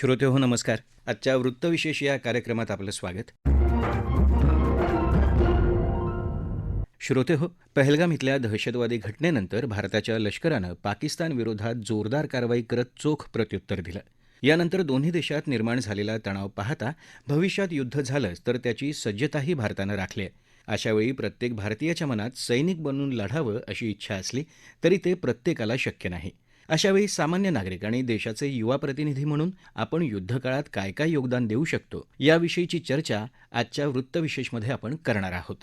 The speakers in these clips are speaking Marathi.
श्रोते हो नमस्कार. आजच्या वृत्तविशेष या कार्यक्रमात आपलं स्वागत. श्रोते हो पहलगाम इथल्या दहशतवादी घटनेनंतर भारताच्या लष्करानं पाकिस्तान विरोधात जोरदार कारवाई करत चोख प्रत्युत्तर दिलं. यानंतर दोन्ही देशात निर्माण झालेला तणाव पाहता भविष्यात युद्ध झालंच तर त्याची सज्जताही भारतानं राखली आहे. अशावेळी प्रत्येक भारतीयाच्या मनात सैनिक बनून लढावं अशी इच्छा असली तरी ते प्रत्येकाला शक्य नाही. अशावेळी सामान्य नागरिक आणि देशाचे युवा प्रतिनिधी म्हणून आपण युद्धकाळात काय काय योगदान देऊ शकतो याविषयीची चर्चा आजच्या वृत्तविशेषमध्ये आपण करणार आहोत.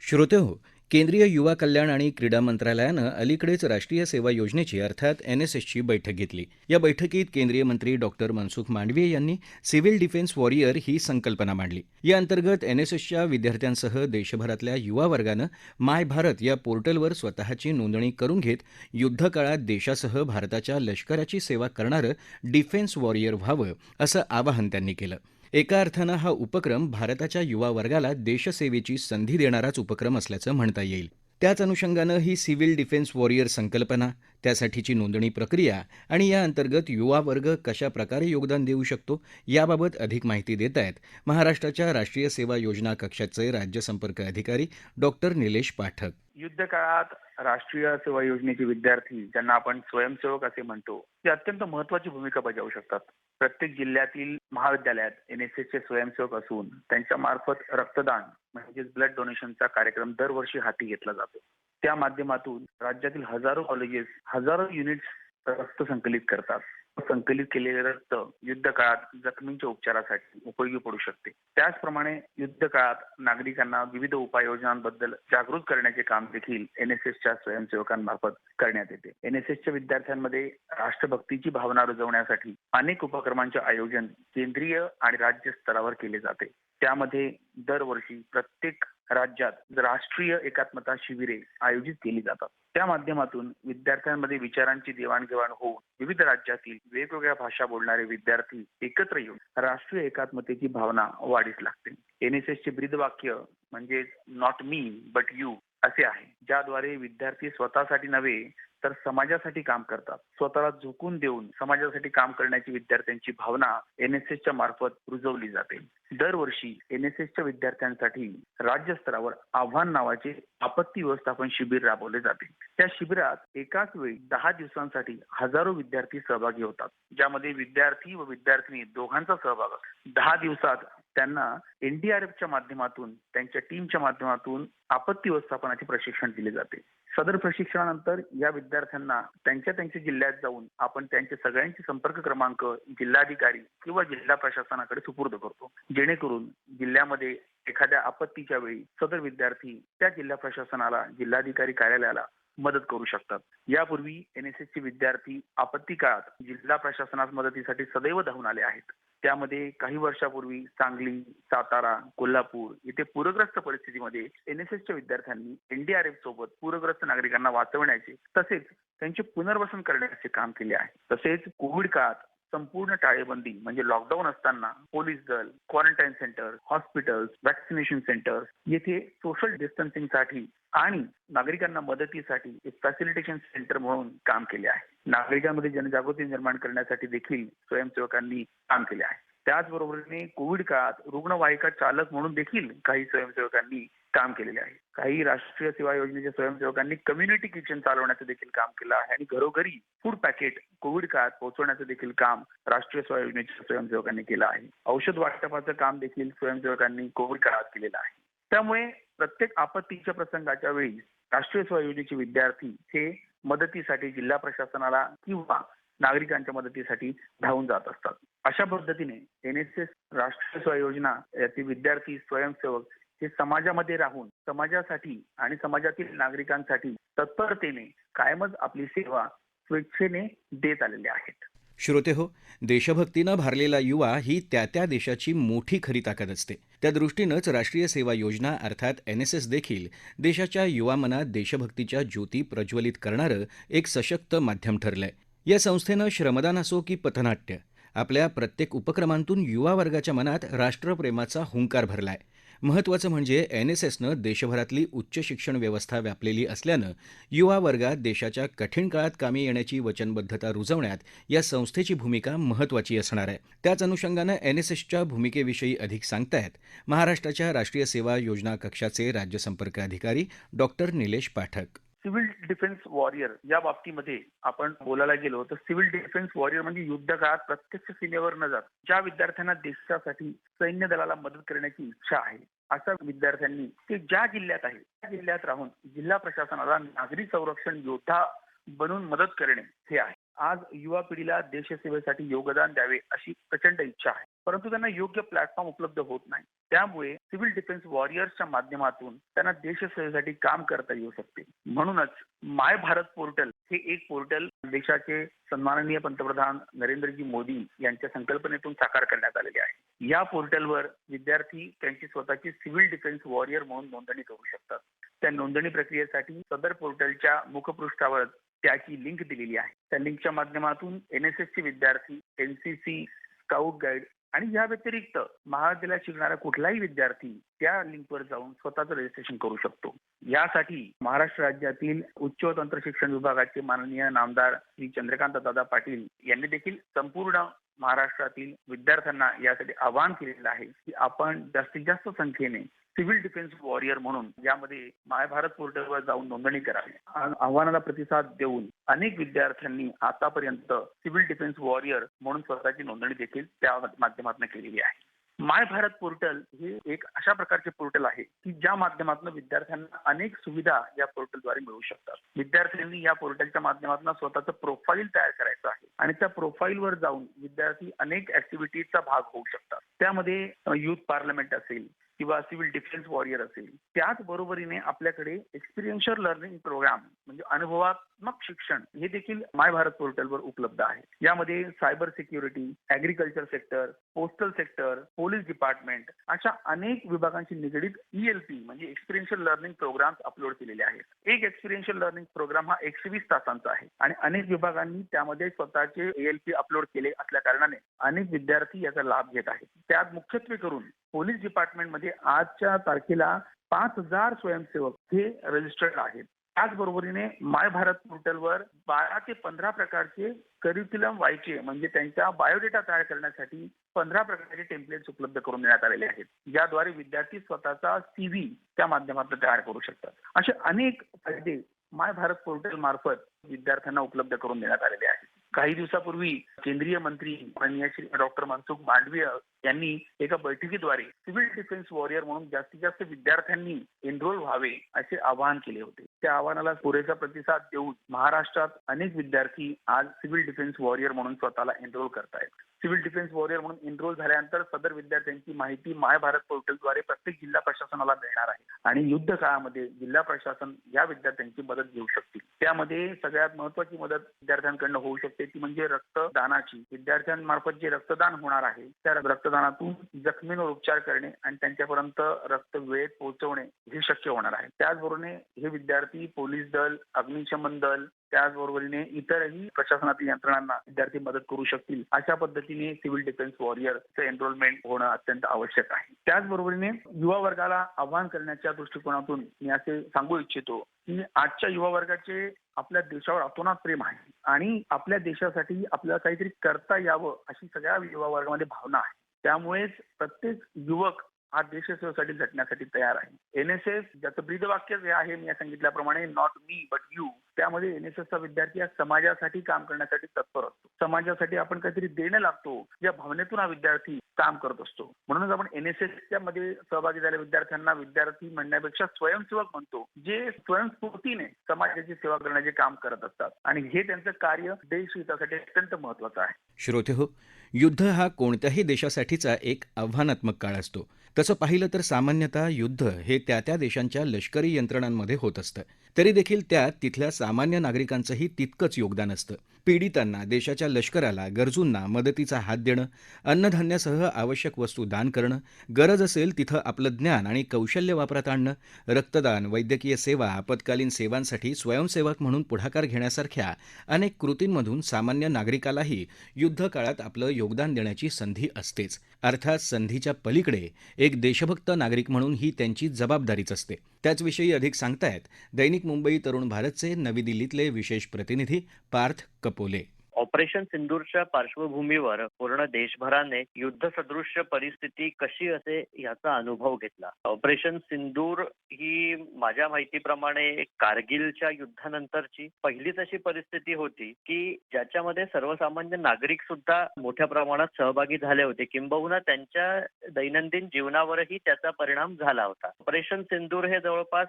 श्रोते हो केंद्रीय युवा कल्याण आणि क्रीडा मंत्रालयानं अलीकडेच राष्ट्रीय सेवा योजनेची अर्थात एनएसएसची बैठक घेतली. या बैठकीत केंद्रीय मंत्री डॉक्टर मनसुख मांडवीय यांनी सिव्हिल डिफेन्स वॉरियर ही संकल्पना मांडली. या अंतर्गत एनएसएसच्या विद्यार्थ्यांसह देशभरातल्या युवा वर्गानं माय भारत या पोर्टलवर स्वतःची नोंदणी करून घेत युद्धकाळात देशासह भारताच्या लष्कराची सेवा करणारं डिफेन्स वॉरियर व्हावं असं आवाहन त्यांनी केलं. एका अर्थानं हा उपक्रम भारताच्या युवा वर्गाला देशसेवेची संधी देणाराच उपक्रम असल्याचं म्हणता येईल. त्याच अनुषंगानं ही सिव्हिल डिफेन्स वॉरियर संकल्पना त्यासाठीची नोंदणी प्रक्रिया आणि या अंतर्गत युवा वर्ग कशा प्रकारे योगदान देऊ शकतो याबाबत अधिक माहिती देत आहेत महाराष्ट्राच्या राष्ट्रीय सेवा योजना कक्षाचे राज्य संपर्क अधिकारी डॉक्टर निलेश पाठक. युद्ध काळात राष्ट्रीय सेवा योजनेचे विद्यार्थी ज्यांना आपण स्वयंसेवक असे म्हणतो ते अत्यंत महत्वाची भूमिका बजावू शकतात. प्रत्येक जिल्ह्यातील महाविद्यालयात एन एस चे स्वयंसेवक असून त्यांच्या मार्फत रक्तदान म्हणजेच ब्लड डोनेशनचा कार्यक्रम दरवर्षी हाती घेतला जातो. त्या माध्यमातून राज्यातील हजारो कॉलेजेस हजारो युनिट्स रक्त संकलित करतात. संकलित केलेले रक्त युद्ध काळात जखमींच्या उपचारासाठी उपयोगी पडू शकते. त्याचप्रमाणे युद्ध काळात नागरिकांना विविध उपाययोजनांबद्दल जागृत करण्याचे काम देखील एनएसएसच्या स्वयंसेवकांमार्फत करण्यात येते. एनएसएसच्या विद्यार्थ्यांमध्ये राष्ट्रभक्तीची भावना रुजवण्यासाठी अनेक उपक्रमांचे आयोजन केंद्रीय आणि राज्य स्तरावर केले जाते. त्यामध्ये दरवर्षी प्रत्येक राज्यात राष्ट्रीय एकात्मता शिबिरे आयोजित केली जातात. त्या माध्यमातून विद्यार्थ्यांमध्ये विचारांची देवाणघेवाण होऊन विविध राज्यातील वेगवेगळ्या भाषा बोलणारे विद्यार्थी एकत्र येऊन राष्ट्रीय एकात्मतेची भावना वाढीस लागते. एन एस एसचे ब्रीदवाक्य म्हणजे नॉट मी बट यू असे आहे ज्याद्वारे विद्यार्थी स्वतःसाठी नव्हे तर समाजासाठी काम करतात. स्वतःला झोकून देऊन समाजासाठी काम करण्याची विद्यार्थ्यांची भावना एन एस एसच्या मार्फत रुजवली जाते. दरवर्षी एन एस एसच्या विद्यार्थ्यांसाठी राज्यस्तरावर आव्हान नावाचे आपत्ती व्यवस्थापन शिबिर राबवले जाते. त्या शिबिरात एकाच वेळी दहा दिवसांसाठी हजारो विद्यार्थी सहभागी होतात. ज्यामध्ये विद्यार्थी व विद्यार्थिनी दोघांचा सहभाग असतो दहा दिवसात त्यांना एनडीआरएफच्या माध्यमातून त्यांच्या टीमच्या माध्यमातून आपत्ती व्यवस्थापनाचे प्रशिक्षण दिले जाते. सदर प्रशिक्षणानंतर या विद्यार्थ्यांना त्यांच्या त्यांच्या जिल्ह्यात जाऊन आपण त्यांचे सगळ्यांचे संपर्क क्रमांक जिल्हाधिकारी किंवा जिल्हा प्रशासनाकडे सुपूर्द करतो. जेणेकरून जिल्ह्यामध्ये एखाद्या आपत्तीच्या वेळी सदर विद्यार्थी त्या जिल्हा प्रशासनाला जिल्हाधिकारी कार्यालयाला मदत करू शकतात. यापूर्वी एन एस विद्यार्थी आपत्ती काळात जिल्हा प्रशासनास मदतीसाठी सदैव धावून आले आहेत. त्यामध्ये काही वर्षापूर्वी सांगली सातारा कोल्हापूर येथे पूरग्रस्त परिस्थितीमध्ये एन एस एसच्या विद्यार्थ्यांनी एनडीआरएफ सोबत पूरग्रस्त नागरिकांना वाचवण्याचे तसेच त्यांचे पुनर्वसन करण्याचे काम केले आहे. तसेच कोविड काळात संपूर्ण टाळेबंदी म्हणजे लॉकडाऊन असताना पोलीस दल quarantine centre hospitals vaccination centre येथे सोशल डिस्टन्सिंगसाठी आणि नागरिकांना मदतीसाठी एक फॅसिलिटेशन सेंटर म्हणून काम केले आहे. नागरिकांमध्ये जनजागृती निर्माण करण्यासाठी देखील स्वयंसेवकांनी काम केले आहे. त्याचबरोबरीने कोविड काळात रुग्णवाहिका चालक म्हणून देखील काही स्वयंसेवकांनी काम केलेले आहे. काही राष्ट्रीय सेवा योजनेच्या स्वयंसेवकांनी कम्युनिटी किचन चालवण्याचं देखील काम केलं आहे आणि घरोघरी फूड पॅकेट कोविड काळात पोहोचवण्याचं देखील काम राष्ट्रीय सेवा योजनेच्या स्वयंसेवकांनी केलं आहे. औषध वाटपाचं काम देखील स्वयंसेवकांनी कोविड काळात केलेलं आहे. त्यामुळे प्रत्येक आपत्तीच्या प्रसंगाच्या वेळी राष्ट्रीय सेवा योजनेचे विद्यार्थी हे मदतीसाठी जिल्हा प्रशासनाला किंवा नागरिकांच्या मदतीसाठी धावून जात असतात. अशा पद्धतीने एन एस एस राष्ट्रीय सेवा योजना याचे विद्यार्थी स्वयंसेवक हे समाजामध्ये राहून समाजासाठी आणि समाजातील नागरिकांसाठी तत्परतेने कायमच आपली सेवा स्वेच्छेने देत आलेले आहेत. श्रोते हो देशभक्तीनं भारलेला युवा ही त्या त्या देशाची मोठी खरी ताकद असते. त्या दृष्टीनंच राष्ट्रीय सेवा योजना अर्थात एनएसएस देखील देशाच्या युवा मनात देशभक्तीच्या ज्योती प्रज्वलित करणारं एक सशक्त माध्यम ठरलंय. या संस्थेनं श्रमदान असो की पथनाट्य आपल्या प्रत्येक उपक्रमांतून युवा वर्गाच्या मनात राष्ट्रप्रेमाचा हुंकार भरलाय. महत्त्वाचं म्हणजे एनएसएसनं देशभरातली उच्च शिक्षण व्यवस्था व्यापलेली असल्यानं युवा वर्गात देशाच्या कठीण काळात कामी येण्याची वचनबद्धता रुजवण्यात या संस्थेची भूमिका महत्त्वाची असणार आहे. त्याच अनुषंगानं एनएसएसच्या भूमिकेविषयी अधिक सांगतायत महाराष्ट्राच्या राष्ट्रीय सेवा योजना कक्षाचे राज्य संपर्क अधिकारी doctor Nilesh Pathak. Civil defence warrior या बाबतीमध्ये आपण बोलायला गेलो तर सिव्हिल डिफेन्स वॉरियर म्हणजे युद्ध काळात प्रत्यक्ष सीमेवर न जात ज्या विद्यार्थ्यांना देशासाठी सैन्य दलाला मदत करण्याची इच्छा आहे अशा विद्यार्थ्यांनी ते ज्या जिल्ह्यात आहे त्या जिल्ह्यात राहून जिल्हा प्रशासनाला नागरी संरक्षण योद्धा बनून मदत करणे हे आहे. आज युवा पिढीला देशसेवेसाठी योगदान द्यावे अशी प्रचंड इच्छा आहे. परंतु त्यांना योग्य प्लॅटफॉर्म उपलब्ध होत नाही. त्यामुळे सिव्हिल डिफेन्स वॉरियर्सच्या माध्यमातून त्यांना देशसेवेसाठी काम करता येऊ शकते. म्हणूनच माय भारत पोर्टल हे एक पोर्टल देशाचे सन्माननीय पंतप्रधान नरेंद्रजी मोदी यांच्या संकल्पनेतून साकार करण्यात आलेले आहे. या पोर्टलवर विद्यार्थी त्यांची स्वतःची सिव्हिल डिफेन्स वॉरियर म्हणून नोंदणी करू शकतात. त्या नोंदणी प्रक्रियेसाठी सदर पोर्टलच्या मुखपृष्ठावर त्याची लिंक दिलेली आहे. त्या लिंकच्या माध्यमातून एन एस चे विद्यार्थी एनसीसी स्काउट गाईड आणि या व्यतिरिक्त महाविद्यालयात शिकणारा कुठलाही विद्यार्थी त्या लिंकवर जाऊन स्वतःचं रजिस्ट्रेशन करू शकतो. यासाठी महाराष्ट्र राज्यातील उच्च व तंत्र शिक्षण विभागाचे माननीय नामदार श्री चंद्रकांत दादा पाटील यांनी देखील संपूर्ण महाराष्ट्रातील विद्यार्थ्यांना यासाठी आवाहन केलेलं आहे की आपण जास्तीत जास्त संख्येने सिव्हिल डिफेन्स वॉरियर म्हणून यामध्ये मायभारत पोर्टलवर जाऊन नोंदणी करावी. आव्हानाला प्रतिसाद देऊन अनेक विद्यार्थ्यांनी आतापर्यंत सिव्हिल डिफेन्स वॉरियर म्हणून स्वतःची नोंदणी देखील त्या माध्यमातून केलेली आहे. माय भारत पोर्टल हे एक अशा प्रकारचे पोर्टल आहे की ज्या माध्यमातून विद्यार्थ्यांना अनेक सुविधा या पोर्टलद्वारे मिळू शकतात. विद्यार्थ्यांनी या पोर्टलच्या माध्यमातून स्वतःचं प्रोफाईल तयार करायचं आहे आणि त्या प्रोफाईलवर जाऊन विद्यार्थी अनेक ऍक्टिव्हिटीजचा भाग होऊ शकतात. त्यामध्ये युथ पार्लमेंट असेल किंवा सिव्हिल डिफेन्स वॉरियर असेल त्याच बरोबरीने आपल्याकडे एक्सपिरियन्शियल लर्निंग प्रोग्राम म्हणजे अनुभवात्मक शिक्षण हे देखील माय भारत पोर्टलवर उपलब्ध आहे. यामध्ये cyber security agriculture sector postal sector police department अशा अनेक विभागांशी निगडीत ईएलपी म्हणजे एक्सपिरियन्शियल लर्निंग प्रोग्राम अपलोड केलेले आहेत. एक एक्सपिरियन्शियल लर्निंग प्रोग्राम हा एकशे वीस तासांचा आहे. आणि अनेक विभागांनी त्यामध्ये स्वतःचे ईएलपी अपलोड केले असल्या कारणाने अनेक विद्यार्थी याचा लाभ घेत आहेत. त्यात मुख्यत्वे करून पोलीस डिपार्टमेंटमध्ये आजच्या तारखेला पाच हजार स्वयंसेवक हे रजिस्टर्ड आहेत. त्याचबरोबरीने माय भारत पोर्टलवर बारा ते पंधरा प्रकारचे करिक्युलम व्हायचे म्हणजे त्यांचा बायोडेटा तयार करण्यासाठी पंधरा प्रकारचे टेम्पलेट्स उपलब्ध करून देण्यात आलेले आहेत. ज्याद्वारे विद्यार्थी स्वतःचा सीव्ही त्या माध्यमातून तयार करू शकतात. असे अनेक फायदे माय भारत पोर्टल मार्फत विद्यार्थ्यांना उपलब्ध करून देण्यात आलेले आहेत. काही दिवसापूर्वी केंद्रीय मंत्री माननीय श्री डॉक्टर मनसुख मांडवीय यांनी एका बैठकीद्वारे सिव्हिल डिफेन्स वॉरियर म्हणून जास्तीत जास्त विद्यार्थ्यांनी एनरोल व्हावे असे आवाहन केले होते. त्या आव्हानाला पुरेसा प्रतिसाद देऊन महाराष्ट्रात अनेक विद्यार्थी आज सिव्हिल डिफेन्स वॉरियर म्हणून स्वतःला एनरोल करतायत. सिव्हिल डिफेन्स वॉरियर म्हणून एनरोल झाल्यानंतर सदर विद्यार्थ्यांची माहिती माय भारत पोर्टलद्वारे प्रत्येक जिल्हा प्रशासनाला मिळणार आहे. आणि युद्ध काळामध्ये जिल्हा प्रशासन या विद्यार्थ्यांची मदत घेऊ शकतील. त्यामध्ये सगळ्यात महत्वाची मदत विद्यार्थ्यांकडनं होऊ शकते ती म्हणजे रक्तदानाची. विद्यार्थ्यांमार्फत जे रक्तदान होणार आहे त्या रक्तदानातून जखमींवर उपचार करणे आणि त्यांच्यापर्यंत रक्त वेळेत पोहोचवणे हे शक्य होणार आहे. त्याचबरोबर हे विद्यार्थी पोलीस दल अग्निशमन दल त्याचबरोबरीने इतरही प्रशासनातील यंत्रणांना विद्यार्थी मदत करू शकतील अशा पद्धतीने सिव्हिल डिफेन्स वॉरियरचं एनरोलमेंट होणं अत्यंत आवश्यक आहे. त्याचबरोबरीने युवा वर्गाला आव्हान करण्याच्या दृष्टिकोनातून मी असे सांगू इच्छितो की आजच्या युवा वर्गाचे आपल्या देशावर अतोनात प्रेम आहे आणि आपल्या देशासाठी आपल्याला काहीतरी करता यावं अशी सगळ्या युवा वर्गामध्ये भावना आहे. त्यामुळेच प्रत्येक युवक हा देशसेवेसाठी झटण्यासाठी तयार आहे. एन एस एस ज्याचं ब्रीदवाक्य जे आहे मी सांगितल्याप्रमाणे नॉट मी बट यू. त्यामध्ये एन एस एसचा विद्यार्थी हा समाजासाठी काम करण्यासाठी तत्पर असतो. समाजासाठी आपण काहीतरी देणं लागतो या भावनेतून हा विद्यार्थी काम करत असतो. म्हणूनच आपण एन एस एसच्या मध्ये सहभागी झालेल्या विद्यार्थ्यांना विद्यार्थी म्हणण्यापेक्षा स्वयंसेवक म्हणतो जे स्वयंस्फूर्तीने समाजाची सेवा करण्याचे काम करत असतात. आणि हे त्यांचं कार्य देशहितासाठी अत्यंत महत्वाचं आहे. श्रोते हो युद्ध हा कोणत्याही देशासाठीचा एक आव्हानात्मक काळ असतो. तसं पाहिलं तर सामान्यतः युद्ध हे त्या त्या देशांच्या लष्करी यंत्रणांमध्ये होत असतं. तरी देखील त्यात तिथल्या सामान्य नागरिकांचंही तितकंच योगदान असतं. पीडितांना देशाच्या लष्कराला गरजूंना मदतीचा हात देणं अन्नधान्यासह आवश्यक वस्तू दान करणं गरज असेल तिथं आपलं ज्ञान आणि कौशल्य वापरात आणणं रक्तदान वैद्यकीय सेवा आपत्कालीन सेवांसाठी स्वयंसेवक म्हणून पुढाकार घेण्यासारख्या अनेक कृतींमधून सामान्य नागरिकालाही युद्धकाळात आपलं योगदान देण्याची संधी असतेच. अर्थात संधीच्या पलीकडे एक देशभक्त नागरिक म्हणून ही त्यांची जबाबदारीच असते. त्याचविषयी अधिक सांगतायत दैनिक मुंबई तरुण भारतचे नवी दिल्लीतले विशेष प्रतिनिधी पार्थ कपोले. ऑपरेशन सिंदूरच्या पार्श्वभूमीवर पूर्ण देशभराने युद्ध सदृश्य परिस्थिती कशी असे याचा अनुभव घेतला. ऑपरेशन सिंदूर ही माझ्या माहितीप्रमाणे कारगिलच्या युद्धानंतरची पहिलीच अशी परिस्थिती होती की ज्याच्यामध्ये सर्वसामान्य नागरिक सुद्धा मोठ्या प्रमाणात सहभागी झाले होते. किंबहुना त्यांच्या दैनंदिन जीवनावरही त्याचा परिणाम झाला होता. ऑपरेशन सिंदूर हे जवळपास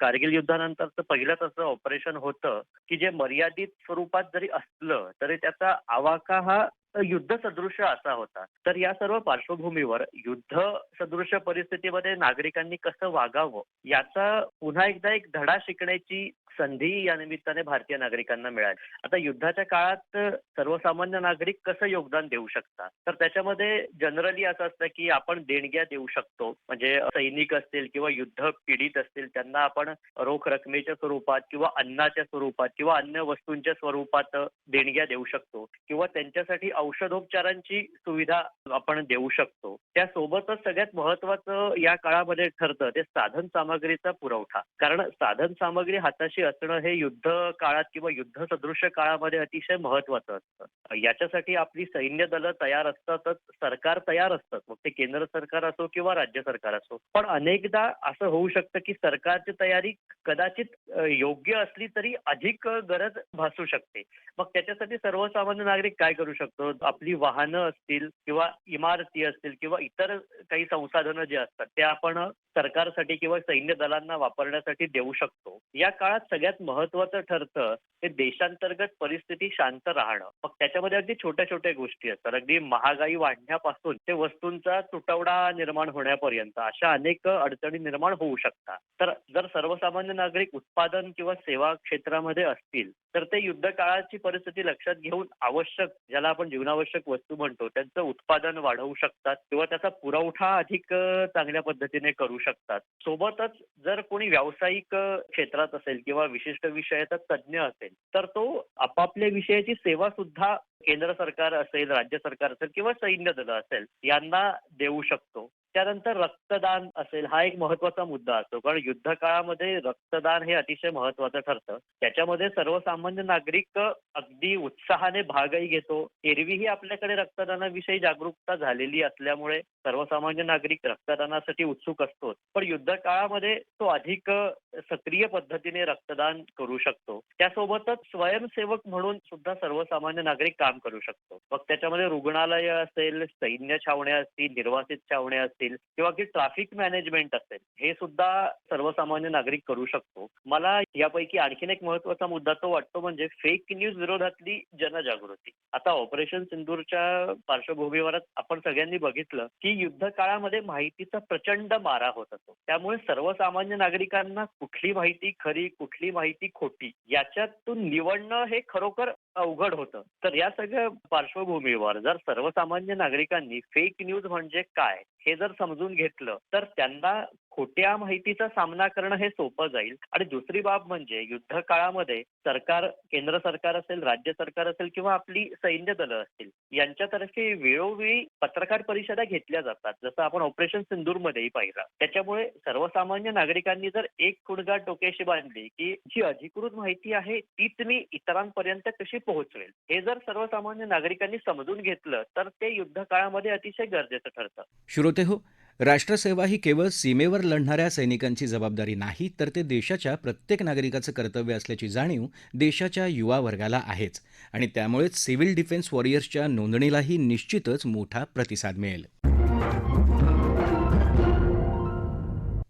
कारगिल युद्धानंतरचं पहिलंच असं ऑपरेशन होतं की जे मर्यादित स्वरूपात जरी असलं तरी त्याचा आवाका हा युद्ध सदृश्य असा होता. तर या सर्व पार्श्वभूमीवर युद्ध सदृश्य परिस्थितीमध्ये नागरिकांनी कसं वागावं याचा पुन्हा एकदा एक धडा शिकण्याची संधी या निमित्ताने भारतीय नागरिकांना मिळाली. आता युद्धाच्या काळात सर्वसामान्य नागरिक कसं योगदान देऊ शकतात? तर त्याच्यामध्ये जनरली असं असतं की आपण देणग्या देऊ शकतो. म्हणजे सैनिक असतील किंवा युद्ध पीडित असतील त्यांना आपण रोख रकमेच्या स्वरूपात किंवा अन्नाच्या स्वरूपात किंवा अन्य वस्तूंच्या स्वरूपात देणग्या देऊ शकतो. किंवा त्यांच्यासाठी औषधोपचारांची सुविधा आपण देऊ शकतो. त्यासोबतच सगळ्यात महत्वाचं या काळामध्ये ठरतं ते साधन सामग्रीचा पुरवठा. कारण साधन सामग्री हाताशी असणं हे युद्ध काळात किंवा युद्ध सदृश्य काळामध्ये अतिशय महत्वाचं असतं. याच्यासाठी आपली सैन्य दलं तयार असतातच सरकार तयार असतात. मग ते केंद्र सरकार असो किंवा राज्य सरकार असो. पण अनेकदा असं होऊ शकतं की सरकारची तयारी कदाचित योग्य असली तरी अधिक गरज भासू शकते. मग त्याच्यासाठी सर्वसामान्य नागरिक काय करू शकतो? आपली वाहनं असतील किंवा इमारती असतील किंवा इतर काही संसाधनं जे असतात ते आपण सरकारसाठी किंवा सैन्य दलांना वापरण्यासाठी देऊ शकतो. या काळात सगळ्यात महत्वाचं ठरतं ते देशांतर्गत परिस्थिती शांत राहणं. मग त्याच्यामध्ये अगदी छोट्या छोट्या गोष्टी असतात. अगदी महागाई वाढण्यापासून ते वस्तूंचा तुटवडा निर्माण होण्यापर्यंत अशा अनेक अडचणी निर्माण होऊ शकतात. तर जर सर्वसामान्य नागरिक उत्पादन किंवा सेवा क्षेत्रामध्ये असतील तर ते युद्ध काळाची परिस्थिती लक्षात घेऊन आवश्यक ज्याला आपण जीवनावश्यक वस्तू म्हणतो त्यांचं उत्पादन वाढवू शकतात किंवा त्याचा पुरवठा अधिक चांगल्या पद्धतीने करू शकतात. सोबतच जर कोणी व्यावसायिक क्षेत्रात असेल किंवा विशिष्ट विषयाचा तज्ज्ञ असेल तर तो आपापल्या विषयाची सेवा सुद्धा केंद्र सरकार असेल राज्य सरकार असेल किंवा सैन्य दल असेल यांना देऊ शकतो. त्यानंतर रक्तदान असेल हा एक महत्त्वाचा मुद्दा असतो. कारण युद्ध काळामध्ये रक्तदान हे अतिशय महत्वाचं ठरतं. त्याच्यामध्ये सर्वसामान्य नागरिक अगदी उत्साहाने भागही घेतो. एरवीही आपल्याकडे रक्तदानाविषयी जागरूकता झालेली असल्यामुळे सर्वसामान्य नागरिक रक्तदानासाठी उत्सुक असतो. पण युद्ध काळामध्ये तो अधिक सक्रिय पद्धतीने रक्तदान करू शकतो. त्यासोबतच स्वयंसेवक म्हणून सुद्धा सर्वसामान्य नागरिक काम करू शकतो. मग त्याच्यामध्ये रुग्णालय असेल सैन्य छावण्या असतील निर्वासित छावण्या असतील किंवा की ट्रॅफिक मॅनेजमेंट असेल हे सुद्धा सर्वसामान्य नागरिक करू शकतो. मला यापैकी आणखीन एक महत्त्वाचा मुद्दा तो वाटतो म्हणजे फेक न्यूज विरोधातली जनजागृती. आता ऑपरेशन सिंदूरच्या पार्श्वभूमीवर आपण सगळ्यांनी बघितलं की युद्ध काळामध्ये माहितीचा प्रचंड मारा होत असतो त्यामुळे सर्वसामान्य नागरिकांना कुठली माहिती खरी कुठली माहिती खोटी याच्यातून निवडणं हे खरोखर अवघड होतं. तर या सगळ्या पार्श्वभूमीवर जर सर्वसामान्य नागरिकांनी फेक न्यूज म्हणजे काय हे जर समजून घेतलं तर त्यांना खोट्या माहितीचा सामना करणं हे सोपं जाईल. आणि दुसरी बाब म्हणजे युद्ध काळामध्ये सरकार केंद्र सरकार असेल राज्य सरकार असेल किंवा आपली सैन्य दलं असतील यांच्यातर्फे वेळोवेळी पत्रकार परिषदा घेतल्या जातात. जसं आपण ऑपरेशन सिंदूरमध्येही पाहिलं. त्याच्यामुळे सर्वसामान्य नागरिकांनी जर एक खुणगा डोक्याशी बांधली की जी अधिकृत माहिती आहे तीच मी इतरांपर्यंत कशी पोहोचवेल? हे जर सर्वसामान्य नागरिकांनी समजून घेतलं तर ते युद्ध काळामध्ये अतिशय गरजेचं ठरतं. श्रोते हो राष्ट्रसेवा ही केवळ सीमेवर लढणाऱ्या सैनिकांची जबाबदारी नाही तर ते देशाच्या प्रत्येक नागरिकाचं कर्तव्य असल्याची जाणीव देशाच्या युवा वर्गाला आहेच. आणि त्यामुळेच सिव्हिल डिफेन्स वॉरियर्सच्या नोंदणीलाही निश्चितच मोठा प्रतिसाद मिळेल.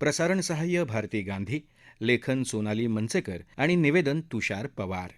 प्रसारण सहाय्य भारती गांधी लेखन सोनाली मनसेकर आणि निवेदन तुषार पवार.